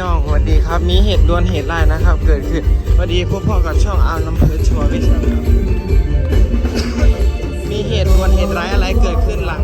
น้องสวัสดีครับ มีเหตุด่วนเหตุร้ายนะครับ เกิดขึ้นสวัสดีพวกพ่อกับช่องอาร์มน้ำเพชรชัวร์วิชาครับมีเหตุด่วนเหตุร้ายอะไรเกิดขึ้นหลัง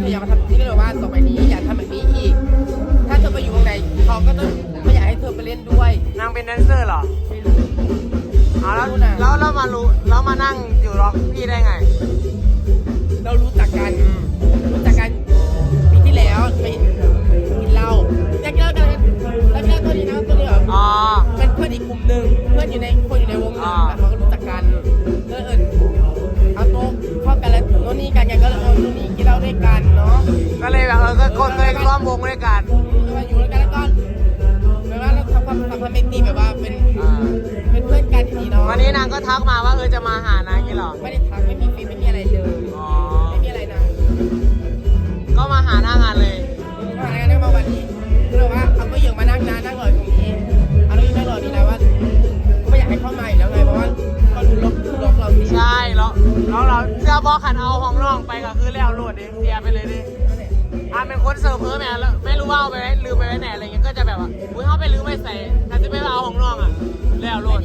เธออย่ามาทำนี่ก็เลยว่าต่อไปนี้อย่าทำแบบนี้อีก ถ้าเธอไปอยู่ข้างในเขาก็ต้องไม่อยากให้เธอไปเล่นด้วย นางเป็นแดนเซอร์เหรอไม่รู้เอาแล้วรู้นะ แล้วเรามารู้แล้วมานั่งอยู่ร็อกพี่ได้ไง เลยแบบเออก็คนเคยร่วมวงด้วยกันมาอยู่ด้วยกันแล้วก็แบบว่าเราทำความทำความเป็นตีแบบว่าเป็นอ่าเป็นเพื่อนกันอย่างนี้เนาะวันนี้นางก็ทักมาว่าเออจะมาหานางอย่างนี้เหรอไม่ได้ทักไม่มีฟีไม่มีอะไรเลยอ๋อไม่มีอะไรนะก็มาหาหน้างานเลยมาอะไรกันได้มาวันนี้ ทำเป็นคนเซอร์เพิ่มแม่แล้วไม่รู้ว่าเอาไปไว้ลืมไปไว้ไหนอะไรเงี้ยก็จะแบบว่าอุ้ยเขาไปลืมไปใส่แต่จะไม่เอาของน้องอะแล้วโลน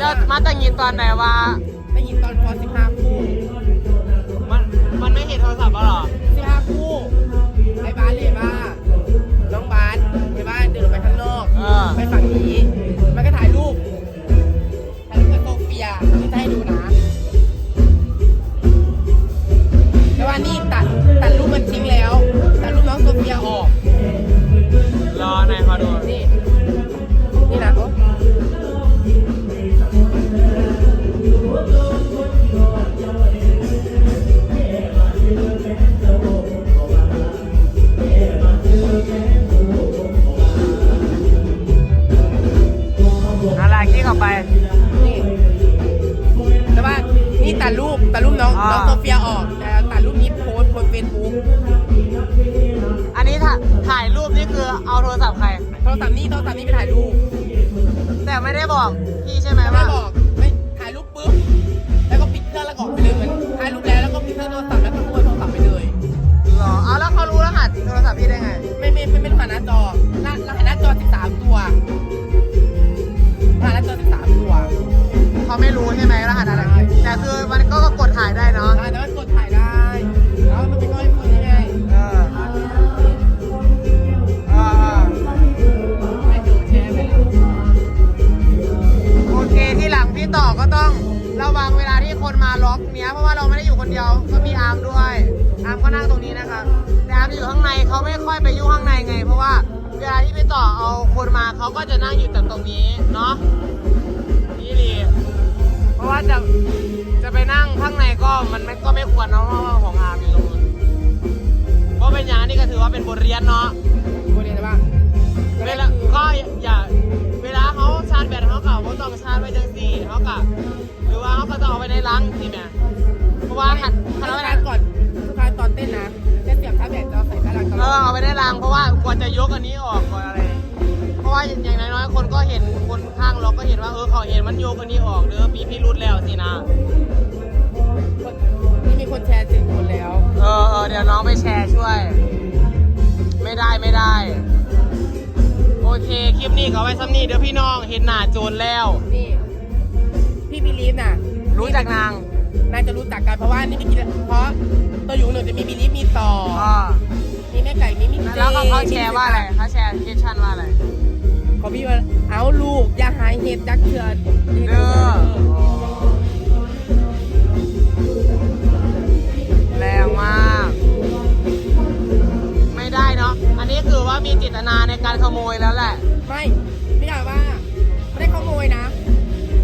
จะมาตั้งยินตอนไหนว่า ได้ยินตอนป .15 นี่ รโทรศัพท์นี่โทรศัพท์นี่ไปถ่ายรูปแต่ไม่ได้บอกพี่ใช่ไหมไม่ว่า บอกไม่ถ่ายรูปปุ๊บแล้วก็ปิดเครื่องแล้วก็ออกไปเลยเหมือนถ่ายรูปแล้วแล้วก็ปิดเครื่องโทรศัพท์แล้วก็พูดโทรศัพท์ไปเลยหรอเอาแล้วเขารู้รหัสโทรศัพท์พี่ได้ไง ไม่ไม่ไม่ไม่ผ่านหน้าจอหน้า เนี้ยเพราะว่าเราไม่ได้อยู่คนเดียวก็มีอาร์มด้วยอาร์มก็นั่งตรงนี้นะครับแต่อาร์มอยู่ข้างในเขาไม่ค่อยไปยุ่งข้างในไง เพราะว่าเวลาที่พี่ต่อเอาคนมาเขาก็จะนั่งอยู่แต่ตรงนี้เนาะนี่ลีเพราะว่าจะจะไปนั่งข้างในก็มันมันก็ไม่ควรเนาะเพราะว่าของอาร์มอยู่ตรงนู้นเพราะเป็นอย่างนี้ก็ถือว่าเป็นบทเรียนเนาะพูดเลยนะว่าเวลาก็อย่าเวลาเขาชาร์จแบตเขาเก่าเขาต้องชาร์จไว้จังสี่เขากะหรือว่าเขาก็ต้องเอาไว้ในรังสิแม่เพราะ ว่าหัดถ้าหัดเราไว้การก่อนทุกครั้งตอนเต้นนะจะเสียบชาร์จแบตจะเอาใส่กระดาษตเอลออดเอาไว้ในรังเพราะว่ากว่าจะยกอันนี้ออกกว่าอะไร เพราะว่าอย่างน้อยๆคนก็เห็นคนขเราก็เห็นว่าเออเขาเห็นมันโยกคนนี้ออกเด้อมีพี่รุดแล้วสินะนี่มีคนแชร์เจ็ดคนแล้ว เออเออเดี๋ยวน้องไปแชร์ช่วย ไม่ได้ไม่ได้ โอเค คลิปนี้เขาไว้ซ้ำนี่เดี๋ยวพี่น้องเห็นหน้าโจรแล้ว นี่ พี่บิลีฟน่ะรู้จักนาง น่าจะรู้จักกันเพราะว่านี่ไม่กินเพราะตัวอยู่หนึ่งจะมีบิลีฟมีต่อก็มีแม่ไก่มีมิเจแล้วเขาเขาแชร์ว่าอะไรเขาแชร์คิชั่นว่าอะไรเขาพี่ว่าเอาลูกอย่าหายเห็ดจักเถื่อนเด้อแรงมาก ไม่ได้เนาะอันนี้คือว่ามีเจตนาในการขโมยแล้วแหละ ไม่ไม่ได้ว่าไม่ได้ขโมยนะ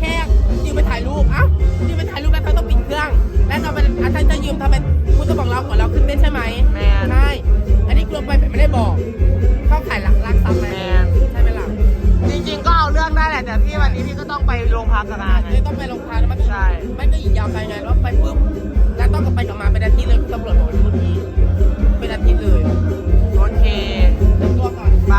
แค่ยืมไปถ่ายรูปเอ้ายืมไปถ่ายรูป ยืมทำเป็นคุณจะบอกเราก่อนเราขึ้นเต้นใช่ไหมแมน ใช่อันนี้กลัวไปแบบไม่ได้บอก เข้าข่ายหลักลักทรัพย์แมน ใช่ไหมล่ะจริงๆก็เอาเรื่องได้แหละแต่พี่วันนี้พี่ก็ต้องไปโรงพักกันนะ เลยต้องไปโรงพักแล้วมันใช่ไม่นก็อีกยาวไปไงแล้วไปปุ๊บแล้วต้องกลับไปกลับมาเป็นอาทิตย์เลยตำรวจบอกว่าเป็นอาทิตย์เลยโอเค เตรียตัวก่อน ไป